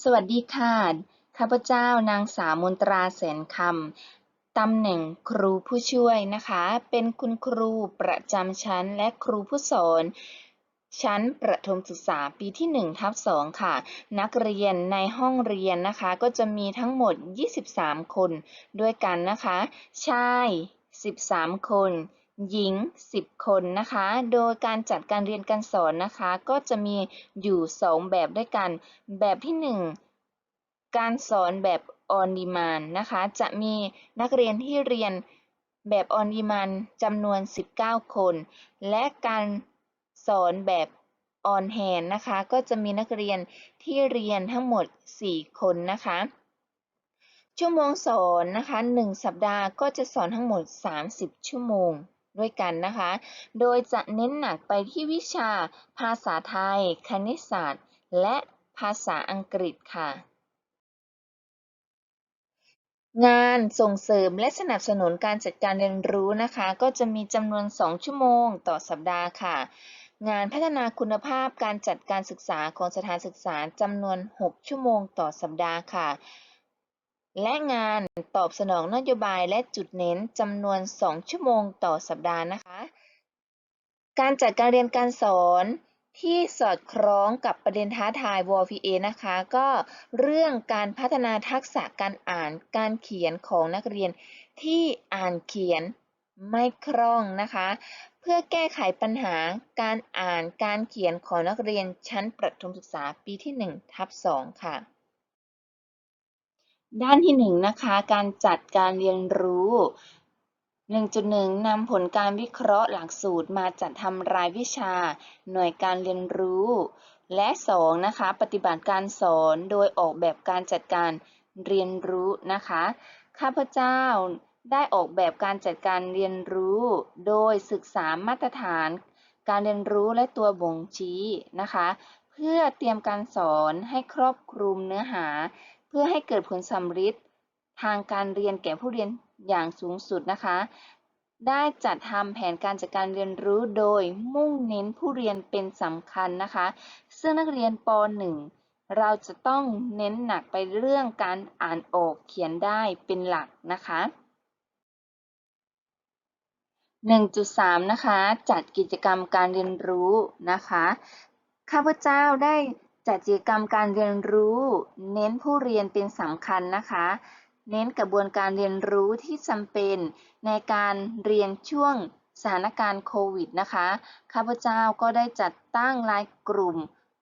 สวัสดีค่ะ ข้าพเจ้านางสาวมนตราแสนคำ ตำแหน่งครูผู้ช่วยนะคะ เป็นคุณครูประจำชั้นและครูผู้สอน ชั้นประถมศึกษาปีที่1ทับ2ค่ะ นักเรียนในห้องเรียนนะคะ ก็จะมีทั้งหมด 23 คนด้วยกันนะคะ ชาย 13 คน หญิง 10 คนนะคะ โดยการจัดการเรียนการสอนนะคะ ก็จะมีอยู่ 2 แบบด้วยกัน แบบที่ 1 การสอนแบบ on demand นะคะ จะมีนักเรียนที่เรียนแบบ on demand จำนวน 19 คน และการสอนแบบ on hand นะคะ ก็จะมีนักเรียนที่เรียนทั้งหมด 4 คนนะคะ ชั่วโมงสอนนะคะ 1 สัปดาห์ก็จะสอนทั้งหมด 30 ชั่วโมง ด้วยกันนะคะ โดยจะเน้นหนักไปที่วิชาภาษาไทย คณิตศาสตร์ และภาษาอังกฤษค่ะ งานส่งเสริมและสนับสนุนการจัดการเรียนรู้นะคะ ก็จะมีจำนวน 2 ชั่วโมงต่อสัปดาห์ค่ะ งานพัฒนาคุณภาพการจัดการศึกษาของสถานศึกษาจำนวน 6 ชั่วโมงต่อสัปดาห์ค่ะ และงานตอบสนองนโยบายและจุดเน้นจำนวน 2 ชั่วโมงต่อสัปดาห์นะคะ การจัดการเรียนการสอนที่สอดคล้องกับประเด็นท้าทาย WPA นะคะ ก็เรื่องการพัฒนาทักษะการอ่านการเขียนของนักเรียนที่อ่านเขียนไม่คล่องนะคะ เพื่อแก้ไขปัญหาการอ่านการเขียนของนักเรียนชั้นประถมศึกษาปีที่1ทับ2ค่ะ ด้านที่1นะคะ การจัดการเรียนรู้ 1.1นำผลการวิเคราะห์หลักสูตรมาจัดทำรายวิชา หน่วยการเรียนรู้ และ 2 นะคะ ปฏิบัติการสอนโดยออกแบบการจัดการเรียนรู้นะคะ ข้าพเจ้าได้ออกแบบการจัดการเรียนรู้ โดยศึกษามาตรฐาน การเรียนรู้และตัวบ่งชี้นะคะ เพื่อเตรียมการสอนให้ครอบคลุมเนื้อหา พื่อให้เกิดผลสำฤทธิ์ทางการเรียนแก่ผู้เรียนอย่างสูงสุดนะคะ ได้จัดทำแผนการจัดการเรียนรู้โดยมุ่งเน้นผู้เรียนเป็นสำคัญนะคะ ซึ่งนักเรียนป .1 เราจะต้องเน้นหนักไปเรื่องการอ่านออกเขียนได้เป็นหลักนะคะ 1.3 นะคะ จัดกิจกรรมการเรียนรู้นะคะ ข้าพเจ้าได้ จัดกิจกรรมการเรียนรู้ เน้นผู้เรียนเป็นสำคัญนะคะ เน้นกระบวนการเรียนรู้ที่จำเป็นในการเรียนช่วงสถานการณ์โควิดนะคะ ข้าพเจ้าก็ได้จัดตั้งรายกลุ่ม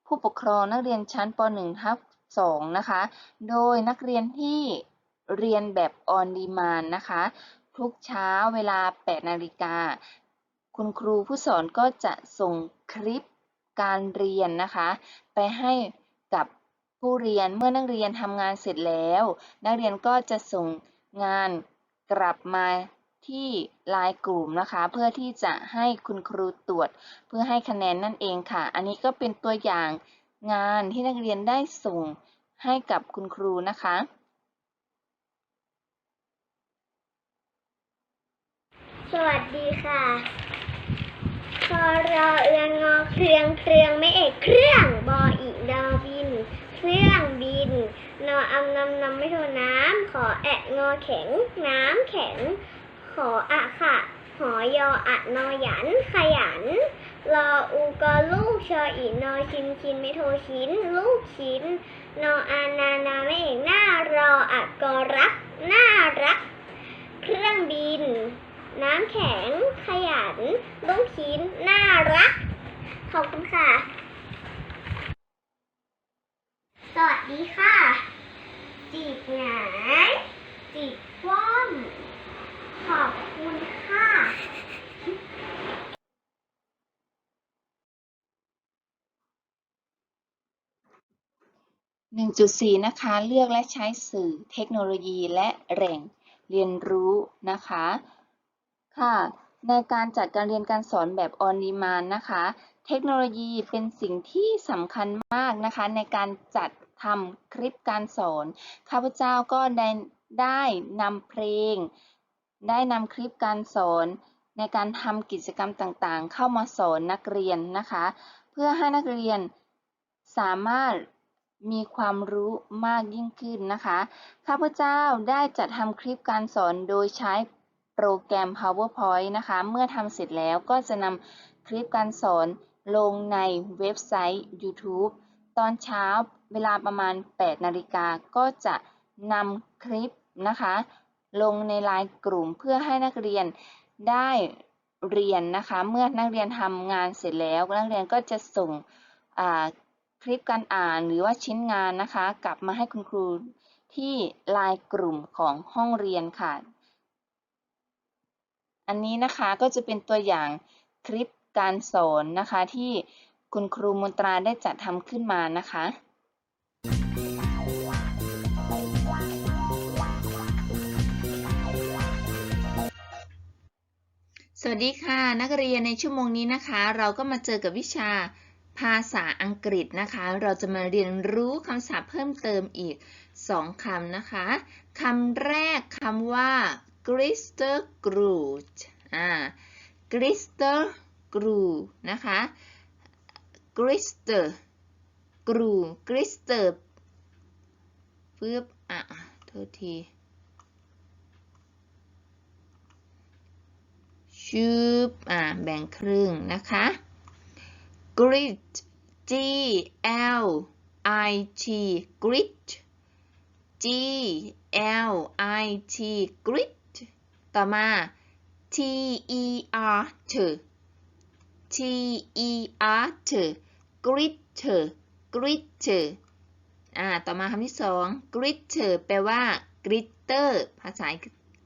ผู้ปกครองนักเรียนชั้นป .1 ทับ2นะคะ โดยนักเรียนที่เรียนแบบ on demand นะคะ ทุกเช้าเวลา 8 นาฬิกา คุณครูผู้สอนก็จะส่งคลิป การเรียนนะคะ ไปให้กับผู้เรียนเมื่อนักเรียนทำงานเสร็จแล้ว นักเรียนก็จะส่งงานกลับมาที่ไลน์กลุ่มนะคะ เพื่อที่จะให้คุณครูตรวจ เพื่อให้คะแนนนั่นเองค่ะ อันนี้ก็เป็นตัวอย่างงานที่นักเรียนได้ส่งให้กับคุณครูนะคะ สวัสดีค่ะ คอรอเอืองงอเครื่องเครื่องไม่เอกเครื่องบออีดอบิน เครื่องบิน นออำนำนำไม่โทน้ำขอแอะงอแข็ง น้ำแข็ง ขออะค่ะ หอยออะนอหยัน ขยันรออูกอลูกชออีนอชินชินไม่โทชิ้น ลูกชิ้น นออานานาไม่เอกหน้ารออะกอรักน่ารัก เครื่องบิน น้ำแข็ง ขยันลูกชิ้น น่ารัก ขอบคุณค่ะ สวัสดีค่ะ จีบหงายจีบคว่ำขอบคุณค่ะ1.4 นะคะ เลือกและใช้สื่อเทคโนโลยีและแหล่งเรียนรู้นะคะ ค่ะ ในการจัดการเรียนการสอนแบบ on demand นะคะ เทคโนโลยีเป็นสิ่งที่สำคัญมากนะคะ ในการจัดทำคลิปการสอน ข้าพเจ้าก็ได้ได้นำเพลง ได้นำคลิปการสอน ในการทำกิจกรรมต่างๆ เข้ามาสอนนักเรียนนะคะ เพื่อให้นักเรียนสามารถมีความรู้มากยิ่งขึ้นนะคะ ข้าพเจ้าได้จัดทำคลิปการสอนโดยใช้ โปรแกรม PowerPoint นะคะ เมื่อทำเสร็จแล้วก็จะนำคลิปการสอนลงในเว็บไซต์ YouTube ตอนเช้าเวลาประมาณ 8 นาฬิกาก็จะนำคลิปนะคะ ลงในไลน์กลุ่มเพื่อให้นักเรียนได้เรียนนะคะ เมื่อนักเรียนทำงานเสร็จแล้ว นักเรียนก็จะส่งคลิปการอ่านหรือว่าชิ้นงานนะคะ กลับมาให้คุณครูที่ไลน์กลุ่มของห้องเรียนค่ะ อันนี้นะคะก็จะเป็นตัวอย่างคลิปการสอนนะคะที่คุณครูมนตราได้จัดทำขึ้นมานะคะสวัสดีค่ะ นักเรียนในชั่วโมงนี้นะคะ เราก็มาเจอกับวิชาภาษาอังกฤษนะคะ เราจะมาเรียนรู้คำศัพท์เพิ่มเติมอีก 2คำนะคะคำแรกคำว่า glister glue อ่า glister glue นะคะ glister glue glister ปึ๊บ อะโทษทีชืบอ่า แบ่งครึ่งนะคะ grit G L I T grit G L I T grit ต่อมา T E R T T E R T gritter gritter อ่า ต่อมาคำที่สอง gritter แปลว่า glitter ภาษา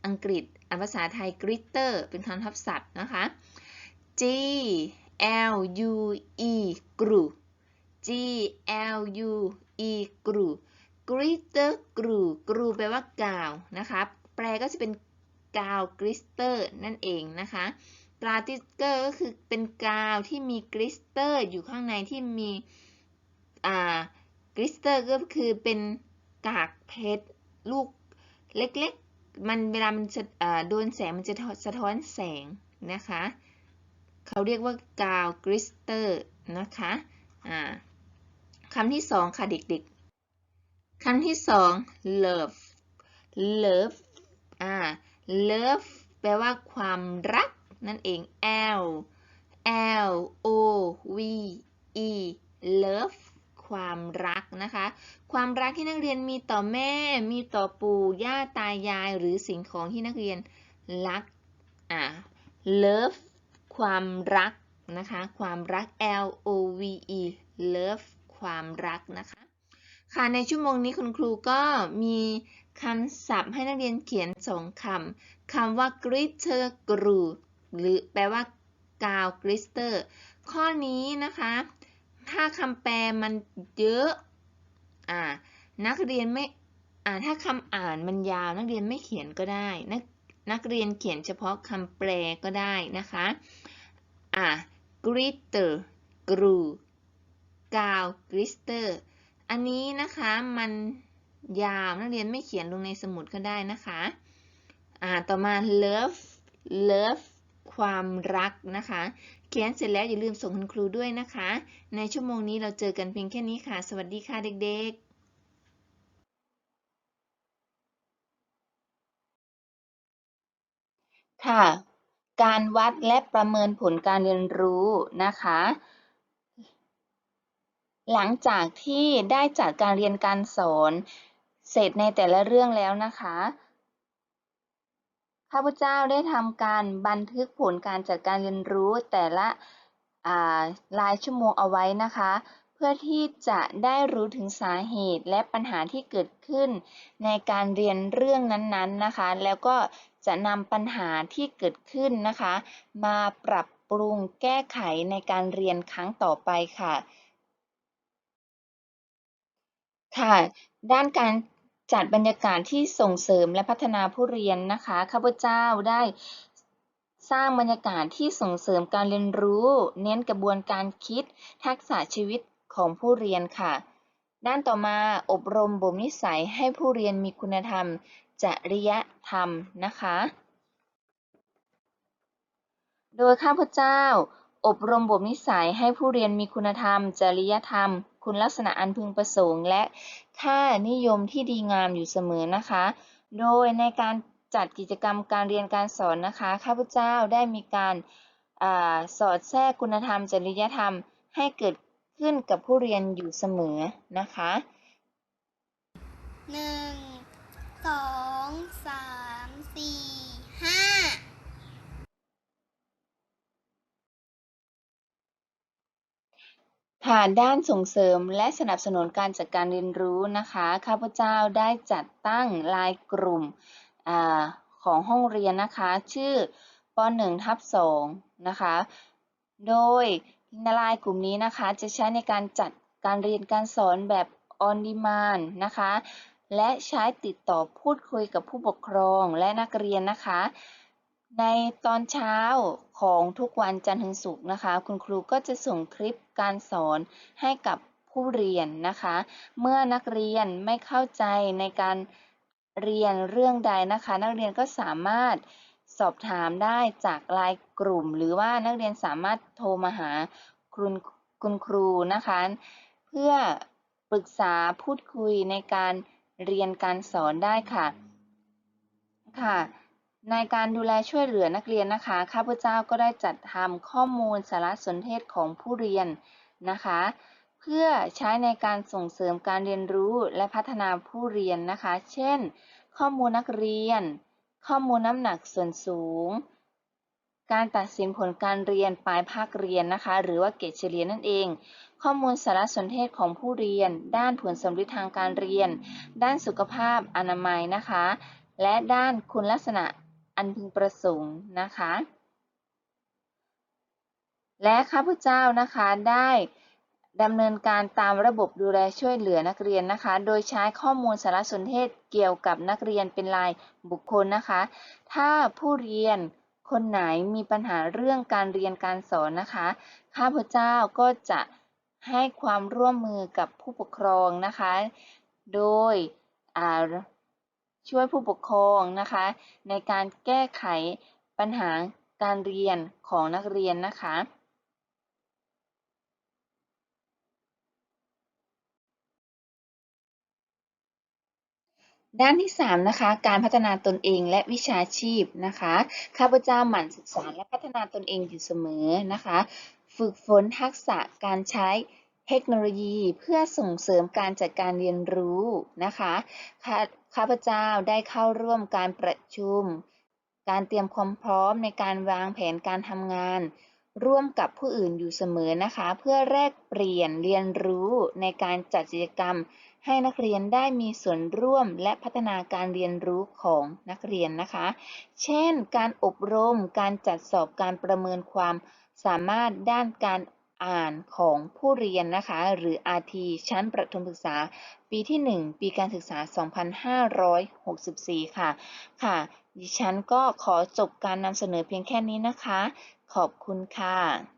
อังกฤษอ่าภาษาไทย glitter เป็นคำทับศัพท์นะคะ G L U E glue G L U E glue glitter glue glue แปลว่ากาวนะคะ แปลก็จะเป็น กาว glitter นั่นเองนะคะกาติเกอร์ก็คือเป็นกาวที่มี glitter อยู่ข้างในที่มีอ่า glitter ก็คือเป็นกากเพชรลูกเล็กๆ มันเวลามันจะโดนแสงมันจะสะท้อนแสงนะคะ เขาเรียกว่ากาว glitter นะคะอ่าคำที่สองค่ะเด็กๆคำที่สอง love love อ่า love แปลว่าความรัก นั่นเอง L L O V E love ความรักนะคะ ความรักที่นักเรียนมีต่อแม่ มีต่อปู่ย่าตายาย หรือสิ่งของที่นักเรียนรัก อ่า love ความรักนะคะ ความรัก L O V E love ความรักนะคะ ค่ะ ในชั่วโมงนี้คุณครูก็มี คำศัพท์ให้นักเรียนเขียนสองคำ คำว่า glitter glue หรือแปลว่ากาว glitter ข้อนี้นะคะ ถ้าคำแปลมันเยอะ อ่า นักเรียนไม่ อ่า ถ้าคำอ่านมันยาว นักเรียนไม่เขียนก็ได้ นักนักเรียนเขียนเฉพาะคำแปลก็ได้นะคะ อ่า glitter glue กาว glitter อันนี้นะคะมัน ยาวนักเรียนไม่เขียนลงในสมุดก็ได้นะคะ อ่า ต่อมา love love ความรักนะคะ เขียนเสร็จแล้วอย่าลืมส่งคุณครูด้วยนะคะ ในชั่วโมงนี้เราเจอกันเพียงแค่นี้ค่ะ สวัสดีค่ะเด็กๆค่ะ การวัดและประเมินผลการเรียนรู้นะคะ หลังจากที่ได้จัดการเรียนการสอน เสร็จในแต่ละเรื่องแล้วนะคะ ข้าพเจ้าได้ทำการบันทึกผลการจัดการเรียนรู้แต่ละรายชั่วโมงเอาไว้นะคะ เพื่อที่จะได้รู้ถึงสาเหตุและปัญหาที่เกิดขึ้น ในการเรียนเรื่องนั้นๆนะคะ แล้วก็จะนำปัญหาที่เกิดขึ้นนะคะ มาปรับปรุงแก้ไขในการเรียนครั้งต่อไปค่ะ ค่ะ ด้านการ จัดบรรยากาศที่ส่งเสริมและพัฒนาผู้เรียนนะคะข้าพเจ้าได้สร้างบรรยากาศที่ส่งเสริมการเรียนรู้ เน้นกระบวนการคิด ทักษะชีวิตของผู้เรียนค่ะ ด้านต่อมาอบรมบ่มนิสัยให้ผู้เรียนมีคุณธรรม จริยธรรมนะคะ โดยข้าพเจ้า อบรมบ่มนิสัยให้ผู้เรียนมีคุณธรรม จริยธรรม คุณลักษณะอันพึงประสงค์ และค่านิยมที่ดีงามอยู่เสมอนะคะ โดยในการจัดกิจกรรมการเรียนการสอนนะคะ ข้าพเจ้าได้มีการอสอดแทรกคุณธรรม จริยธรรม ให้เกิดขึ้นกับผู้เรียนอยู่เสมอนะคะ 1. 2. 3. 4. 5 ผ่านด้านส่งเสริมและสนับสนุนการจัดการเรียนรู้นะคะ ข้าพเจ้าได้จัดตั้งลายกลุ่มอของห้องเรียนนะคะ ชื่อป .1 ทับ2นะคะ โดยในลายกลุ่มนี้นะคะ จะใช้ในการจัดการเรียนการสอนแบบ on demand นะคะ และใช้ติดต่อพูดคุยกับผู้ปกครองและนักเรียนนะคะ ในตอนเช้าของทุกวันจันทร์ถึงศุกร์นะคะ คุณครูก็จะส่งคลิปการสอนให้กับผู้เรียนนะคะ เมื่อนักเรียนไม่เข้าใจในการเรียนเรื่องใดนะคะ นักเรียนก็สามารถสอบถามได้จากไลน์กลุ่ม หรือว่านักเรียนสามารถโทรมาหาคุณคุณครูนะคะ เพื่อปรึกษาพูดคุยในการเรียนการสอนได้ค่ะค่ะ ในการดูแลช่วยเหลือนักเรียนนะคะ ข้าพเจ้าก็ได้จัดทำข้อมูลสารสนเทศของผู้เรียนนะคะ เพื่อใช้ในการส่งเสริมการเรียนรู้และพัฒนาผู้เรียนนะคะ เช่น ข้อมูลนักเรียน ข้อมูลน้ำหนักส่วนสูง การตัดสินผลการเรียนปลายภาคเรียนนะคะ หรือว่าเกรดเฉลี่ยนั่นเอง ข้อมูลสารสนเทศของผู้เรียน ด้านผลสำลิดทางการเรียน ด้านสุขภาพอนามัยนะคะ และด้านคุณลักษณะ อันพึงประสงค์นะคะ และข้าพเจ้านะคะได้ดำเนินการตามระบบดูแลช่วยเหลือนักเรียนนะคะ โดยใช้ข้อมูลสารสนเทศเกี่ยวกับนักเรียนเป็นรายบุคคลนะคะ ถ้าผู้เรียนคนไหนมีปัญหาเรื่องการเรียนการสอนนะคะ ข้าพเจ้าก็จะให้ความร่วมมือกับผู้ปกครองนะคะ โดย ช่วยผู้ปกครองนะคะ ในการแก้ไขปัญหาการเรียนของนักเรียนนะคะ ด้านที่ 3 นะคะ การพัฒนาตนเองและวิชาชีพนะคะ ข้าพเจ้าหมั่นศึกษาและพัฒนาตนเองอยู่เสมอนะคะ ฝึกฝนทักษะการใช้เทคโนโลยีเพื่อส่งเสริมการจัดการเรียนรู้นะคะ ข้าพเจ้าได้เข้าร่วมการประชุม การเตรียมความพร้อมในการวางแผนการทำงาน ร่วมกับผู้อื่นอยู่เสมอนะคะ เพื่อแลกเปลี่ยนเรียนรู้ในการจัดกิจกรรม ให้นักเรียนได้มีส่วนร่วมและพัฒนาการเรียนรู้ของนักเรียนนะคะ เช่น การอบรม การจัดสอบการประเมินความสามารถด้านการอ่านของผู้เรียนนะคะ หรือ RT ชั้นประถมศึกษา ปีที่ 1 ปีการศึกษา 2564 ค่ะ ค่ะ ดิฉันก็ขอจบการนำเสนอเพียงแค่นี้นะคะ ขอบคุณค่ะ